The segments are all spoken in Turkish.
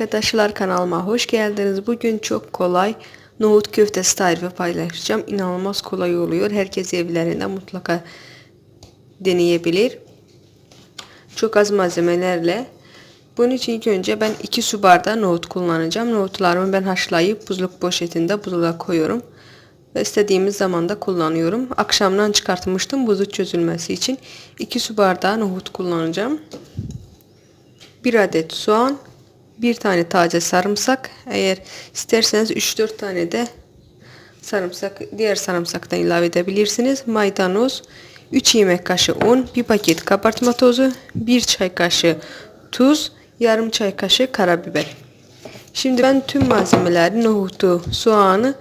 Arkadaşlar kanalıma hoş geldiniz. Bugün çok kolay nohut köftesi tarifi paylaşacağım. İnanılmaz kolay oluyor. Herkes evlerinde mutlaka deneyebilir. Çok az malzemelerle. Bunun için ilk önce ben 2 su bardağı nohut kullanacağım. Nohutlarımı ben haşlayıp buzluk poşetinde buzluğa koyuyorum. Ve istediğimiz zaman da kullanıyorum. Akşamdan çıkartmıştım buzu çözülmesi için. 2 su bardağı nohut kullanacağım. 1 adet soğan, bir tane taze sarımsak. Eğer isterseniz 3-4 tane de sarımsak, diğer sarımsaktan ilave edebilirsiniz. Maydanoz, 3 yemek kaşığı un, 1 paket kabartma tozu, 1 çay kaşığı tuz, yarım çay kaşığı karabiber. Şimdi ben tüm malzemeleri, nohutu, soğanı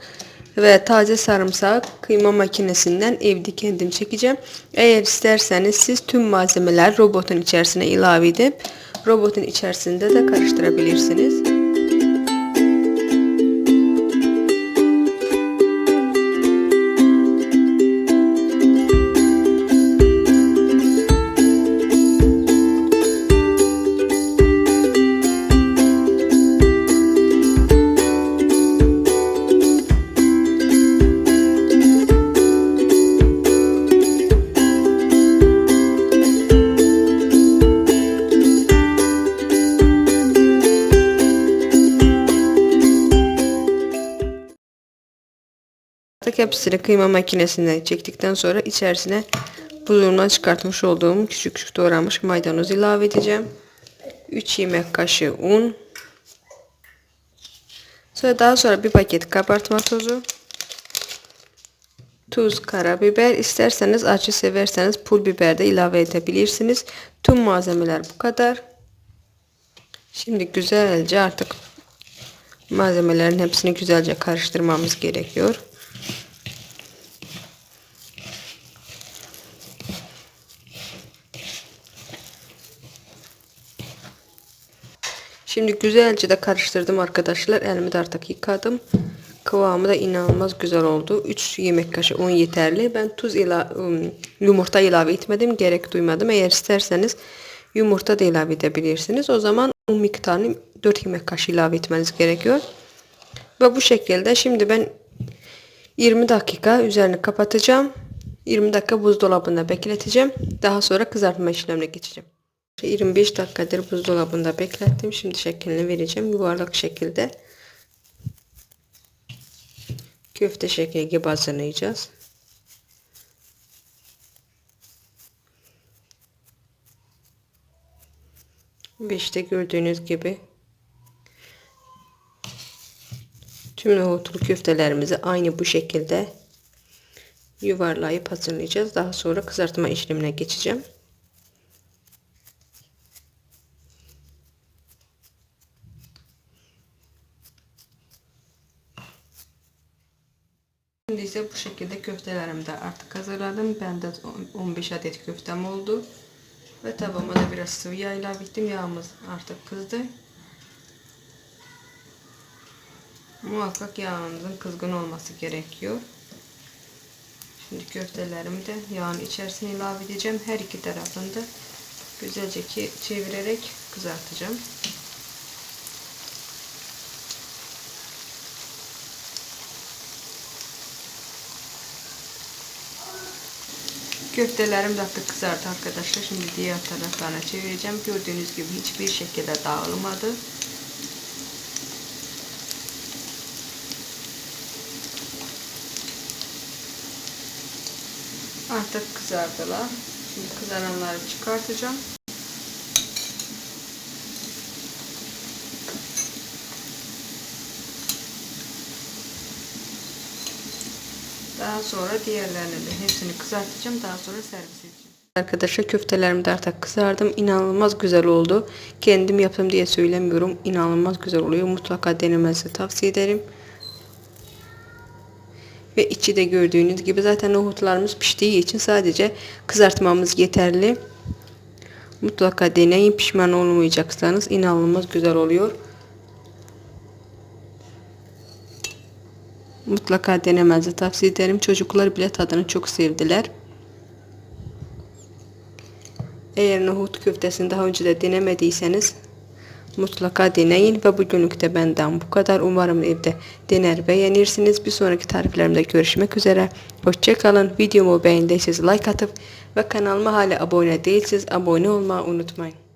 ve taze sarımsağı kıyma makinesinden evde kendim çekeceğim. Eğer isterseniz siz tüm malzemeler robotun içerisine ilave edip robotun içerisinde de karıştırabilirsiniz. Hepsini kıyma makinesine çektikten sonra içerisine buzluğundan çıkartmış olduğum küçük küçük doğranmış maydanoz ilave edeceğim. 3 yemek kaşığı un. Sonra daha sonra bir paket kabartma tozu. Tuz, karabiber. isterseniz acı severseniz pul biber de ilave edebilirsiniz. Tüm malzemeler bu kadar. Şimdi güzelce artık malzemelerin hepsini güzelce karıştırmamız gerekiyor. Şimdi güzelce de karıştırdım arkadaşlar. Elimi de artık yıkadım. Kıvamı da inanılmaz güzel oldu. 3 yemek kaşığı un yeterli. Ben tuz ila yumurta ilave etmedim. Gerek duymadım. Eğer isterseniz yumurta da ilave edebilirsiniz. O zaman un miktarını 4 yemek kaşığı ilave etmeniz gerekiyor. Ve bu şekilde şimdi ben 20 dakika üzerini kapatacağım. 20 dakika buzdolabında bekleteceğim. Daha sonra kızartma işlemine geçeceğim. 25 dakikadır buzdolabında beklettim. Şimdi şeklini vereceğim. Yuvarlak şekilde köfte şekli gibi hazırlayacağız. Ve işte gördüğünüz gibi tüm nohutlu köftelerimizi aynı bu şekilde yuvarlayıp hazırlayacağız. Daha sonra kızartma işlemine geçeceğim. Şimdi ise bu şekilde köftelerimi de artık hazırladım. Ben de 15 adet köftem oldu. Ve tabağıma da biraz sıvı yağ ilave ettim. Yağımız artık kızdı. Muhakkak yağınızın kızgın olması gerekiyor. Şimdi köftelerimi de yağın içerisine ilave edeceğim. Her iki tarafını da güzelce çevirerek kızartacağım. Köftelerim de artık kızardı arkadaşlar. Şimdi diğer taraflarına çevireceğim. Gördüğünüz gibi hiçbir şekilde dağılmadı. Artık kızardılar. Şimdi kızaranları çıkartacağım. Daha sonra diğerlerini de hepsini kızartacağım. Daha sonra servis edeceğim. Arkadaşlar köftelerim de artık kızardım. İnanılmaz güzel oldu. Kendim yaptım diye söylemiyorum. İnanılmaz güzel oluyor. Mutlaka denemenizi tavsiye ederim. Ve içi de gördüğünüz gibi zaten nohutlarımız piştiği için sadece kızartmamız yeterli. Mutlaka deneyin. Pişman olmayacaksanız inanılmaz güzel oluyor. Mutlaka denemenizi tavsiye ederim. Çocuklar bile tadını çok sevdiler. Eğer nohut köftesini daha önce de denemediyseniz Mutlaka deneyin ve bugünlük de benden bu kadar. Umarım evde dener beğenirsiniz. Bir sonraki tariflerimde görüşmek üzere. Hoşçakalın. Videomu beğendiyseniz like atıp ve kanalıma hala abone değilseniz abone olmayı unutmayın.